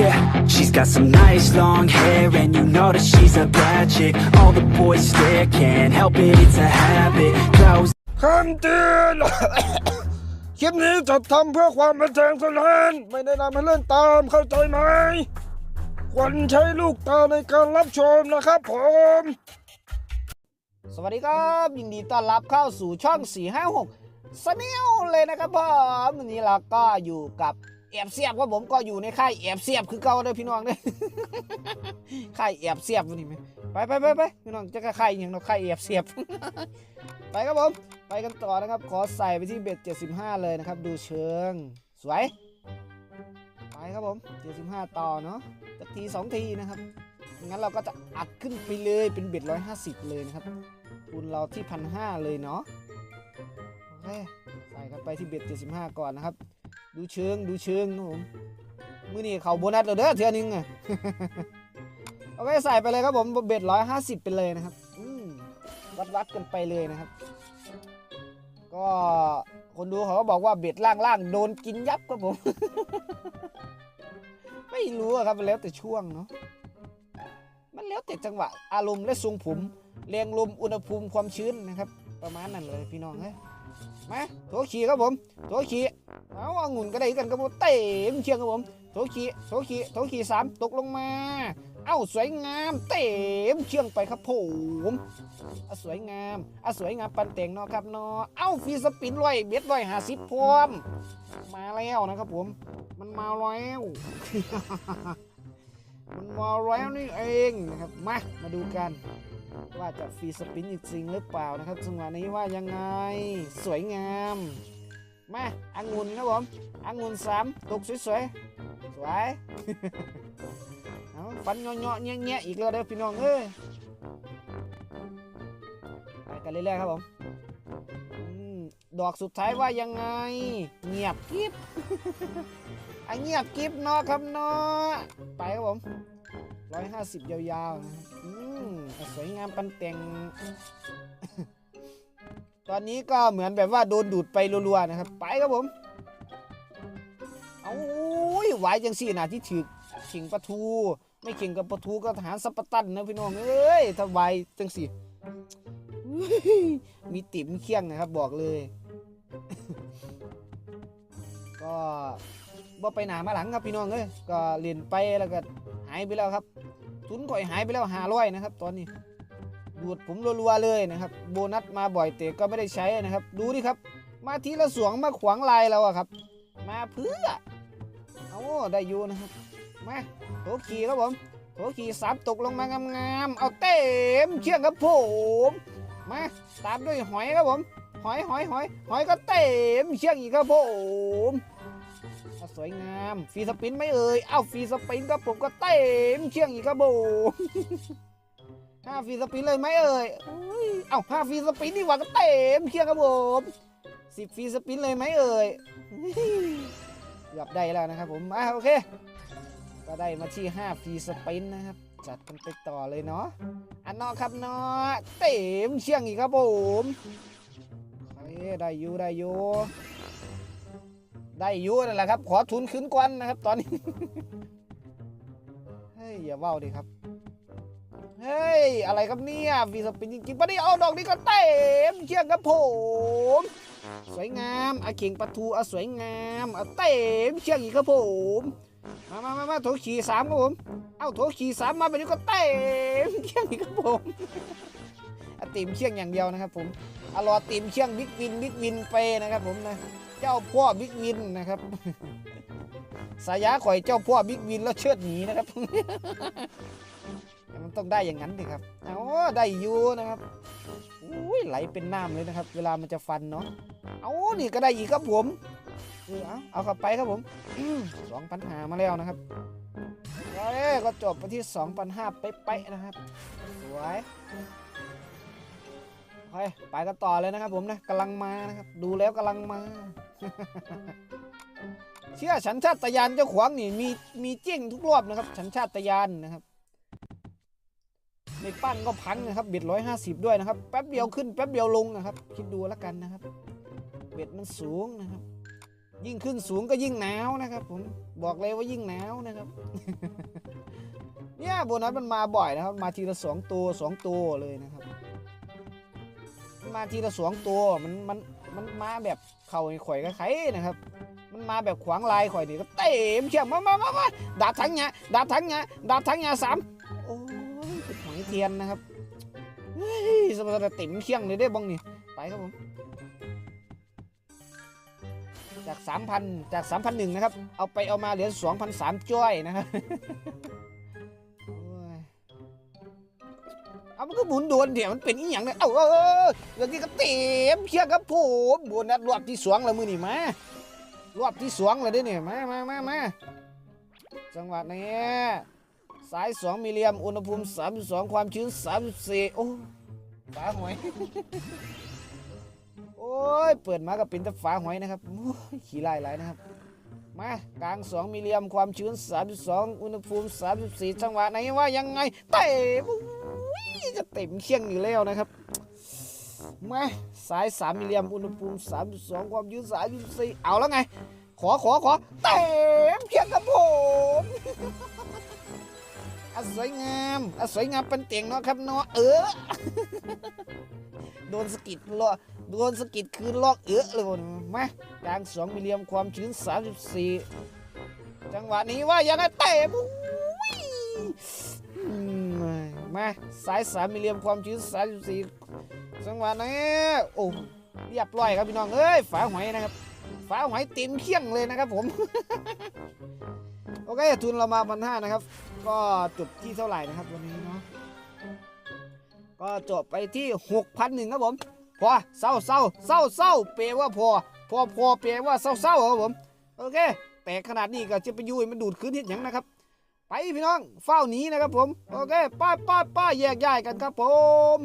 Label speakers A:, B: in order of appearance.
A: Yeah, she's got some nice long hair and you know that she's a bad chick All the boys stare, can't help it, it's a habit Close
B: คำเตือน คลิปนี้จัดทำเพื่อความบันเทิงเท่านั้น ไม่ได้นำให้เล่นตามเข้าใจไหม ควรใช้ลูกตาในการรับชมนะครับผม
C: สวัสดีครับ ยินดีต้อนรับเข้าสู่ช่อง 456สเนลเลยนะครับผมวันนี้เราก็อยู่กับ แอบเสียบว่าผมก็อยู่ในค่ายแอบเสียบคือเก่าเลยพี่น้องเด้อค่ายแอบเสียบวันนี้ไหมไปไปไปไปพี่น้องจะกระค่ายอย่างเราค่ายแอบเสียบ ไปครับผม ไปกันต่อนะครับ ขอใส่ไปที่เบ็ด75เลยนะครับ ดูเชิง สวย ไปครับผม75ต่อเนาะสักทีสองทีนะครับงั้นเราก็จะอัดขึ้นไปเลยเป็นเบ็ด150เลยนะครับทุนเราที่พันห้าเลยเนาะโอเคใส่กันไปที่เบ็ด75ก่อนนะครับ ดูเชิงดูเชิงนะผมมือนี่เขาโบนัสเราเด้อเทือนึงอะโอเคใส่ไปเลยครับผมเบ็ด150ไปเลยนะครับวัดวัดกันไปเลยนะครับ ก็คนดูเขาก็บอกว่าเบ็ดล่างๆโดนกินยับครับผม ไม่รู้ครับมันแล้วแต่ช่วงเนาะมันแล้วแต่จังหวะอารมณ์และทรงผมแรงลมอุณหภูมิความชื้นนะครับ ประมาณนั้นเลยพี่น้องเฮ้ย มาโถขี่ครับผมโถขี่เอาองุ่นก็ได้กันครับผมเต็มเชียงครับผมโถขี่โถขี่โถขี่สามตกลงมา เอ้าสวยงามเต็มเชียงไปครับผมอะสวยงามอะสวยงามปันแต่งเนาะครับเนาะเอ้าฟีสปินร้อยเบ็ดร้อยห้าสิบพร้อมมาแล้วนะครับผม มันมาแล้วมันมาแล้วนี่เองนะครับมามาดูกัน ว่าจะฟรีสปินจริงหรือเปล่านะครับจังหวะนี้ว่ายังไงสวยงามมาอังุนครับผมอังุนสามตกสวยๆสวยเอาฟันเงาะๆแงะๆอีกแล้วเด้อพี่น้องเอ้ยไปกันเรื่อยๆครับผมดอกสุดท้ายว่ายังไง เงียบกริบอันเงียบกริบเนาะครับเนาะไปครับผม ร้อยห้าสิบยาวๆนะอืมสวยงามปันแต่ง ตอนนี้ก็เหมือนแบบว่าโดนดูดไปรัวๆนะครับ ไปครับผม เอา้ยไหวจังสี่นะที่ถือขิงปลาทู ไม่ขิงกับปลาทูก็ทหารสัปตันนะพี่น้องเอ้ยถ้าไหวายจังสี่ มีติ๋มเคี่ยงนะครับ บอกเลย ก็บ่ไปหนามาหลังครับพี่น้องเอ้ยก็เรียนไปแล้วก็หายไปแล้วครับ ทุนก่อยหายไปแล้วหาร้อยนะครับ ตอนนี้ดูดผมรัวๆเลยนะครับ โบนัสมาบ่อยแต่ก็ไม่ได้ใช้นะครับ ดูดิครับ มาทีละสวงมาขวางลายเราอะครับ มาเพื่อเอาได้อยู่นะครับมาโถขี่ครับผมโถขี่สามตกลงมางามๆเอาเต็มเชือกครับผมมาตามด้วยหอยครับผม หอยหอยหอยหอยก็เต็มเชือกอีกครับผม สวยงามฟรีสปินไหม่เอ่ยเอ้าฟรีสปินครับผมก็เต็มเชือกอีกครับผมห้าฟรีสปินเลยไหมเอ่ยเอ้าห้าฟรีสปินดีกว่าก็เต็มเชือกครับผมสิบฟรีสปินเลยไหมเอ่ยเกือบได้แล้วนะครับผมอะโอเค ก็ได้มาที่5ฟรีสปินนะครับจัดกันไปต่อเลยเนาะอันนอครับเนาะเต็มเชียงอีกครับผมได้อยู่ได้อยู่ ได้อยู่นั่นแหละครับ ขอทุนขึ้นกวนนะครับ ตอนนี้ เฮ้ย อย่าเว้าดิครับ เฮ้ย อะไรครับเนี่ยฟรีสปินจริงๆปะเนี่ยเอาดอกนี้ก็เต็มเชียงครับผม สวยงามอาเข่งปลาทูอาสวยงามเอาเต็มเชือกอีกครับผม มามามามาโถขี่สามครับผม เอาโถขี่สามมาไปนี้ก็เต็มเชือกอีกครับผมเต็มเชือกอย่างเดียวนะครับผมอรอเต็มเชือกบิ๊กวินบิ๊กวินไปนะครับผมนะ เจ้าพ่อบิ๊กวินนะครับ สายาข่อยเจ้าพ่อบิ๊กวินแล้วเชิดหนีนะครับ มันต้องได้อย่างนั้นดิครับเอาได้อยู่นะครับอุ้ยไหลเป็นน้ำเลยนะครับ เวลามันจะฟันเนาะเอานี่ก็ได้อีกครับผมเออเอาเอาเข้าไปครับผมสองพันหามาแล้วนะครับเอ้ยก็จบไปที่สองพันห้าเป๊ะๆนะครับสวยไปกันต่อเลยนะครับผมนะกำลังมานะครับ ดูแล้วกำลังมา เชื่อฉันชาตยานเจ้าขวางนี่มีมีจิ้งทุกรอบนะครับ ฉันชาตยานนะครับในปั้นก็พังนะครับ เบ็ดร้อยห้าสิบด้วยนะครับ แป๊บเดียวขึ้นแป๊บเดียวลงนะครับ คิดดูแล้วกันนะครับ เบ็ดมันสูงนะครับ ยิ่งขึ้นสูงก็ยิ่งหนาวนะครับ ผมบอกเลยว่ายิ่งหนาวนะครับ เนี่ยโบนัสมันมาบ่อยนะครับ มาทีละสองตัวสองตัวเลยนะครับ มาทีละสองตัวมันมันมันมาแบบเข่าข่อยกับไข่นะครับ มันมาแบบขวางลายข่อยนี่ก็เต็มเชียงมามามามาดาบทั้งเงาดาบทั้งเงาดาบทั้งเงาสามโอ้ยหอยเทียนนะครับเฮ้ยสมบัติเต็มเชียงเลยได้บ้องนี่ไปครับผมจาก 3,000 จาก 3,001 นะครับ เอาไปเอามาเหลือ2,003จ้อยนะครับ เอามันก็หมุนโดนเดี๋ยวมันเป็นอีหยังเนี่ยเอ้าเออเออเรื่องนี้ก็เต็มเชียร์ครับผมโบนัสรอบที่สองแล้วมือนี่มารอบที่สองแล้วเด้เนี่ยมามามามาจังหวะนี้สาย2มิลลิอมอุณหภูมิ32ความชื้น34โอ้ฟ้าหวยโอ้ยเปิดมาก็เป็นแต่ฟ้าหอยนะครับขี้ไล่ไลายนะครับมากลาง2มิลลิอมความชื้น32อุณหภูมิ34จังหวะไหนว่ายังไงเตะ จะเต็มเคียงอยู่แล้วนะครับมาสาย 3 มิลลิอมอุณหภูมิ 32 ความชื้น34เอาแล้วไง ขอขอขอเต็มเคียงกับผมอสวยงามอสวยงามเป็นเตียงเนาะครับเนาะเออ โดนสกิดล้อโดนสกิดคืนลอกเอื้อเลยคนมากลางสองมิลลิอมความชื้น 34 จังหวะนี้ว่ายังไงเตะปุ้ย มาสาย3มิลลิอมความชื้น34จังหวะนี้โอ้เรียบร้อยครับพี่น้องเอ้ยฝาหอยนะครับฝาหอยเต็มเคี่ยงเลยนะครับผมโอเคทุนเรามาพันห้านะครับ ก็จบที่เท่าไหร่นะครับวันนี้เนาะก็จบไปที่หกพันหนึ่งครับผมพอเศร้าเศร้าเศร้าเศร้าเปลว่าพอพอพอเปลว่าเศร้าเศร้าครับผมโอเคแต่ขนาดนี้ก็จะไปยุ่ยมันดูดคืนที่ยังนะครับ ไปพี่น้องเฝ้าหนีนะครับผม โอเคป้าป้าป้าแยกย้ายกันครับผม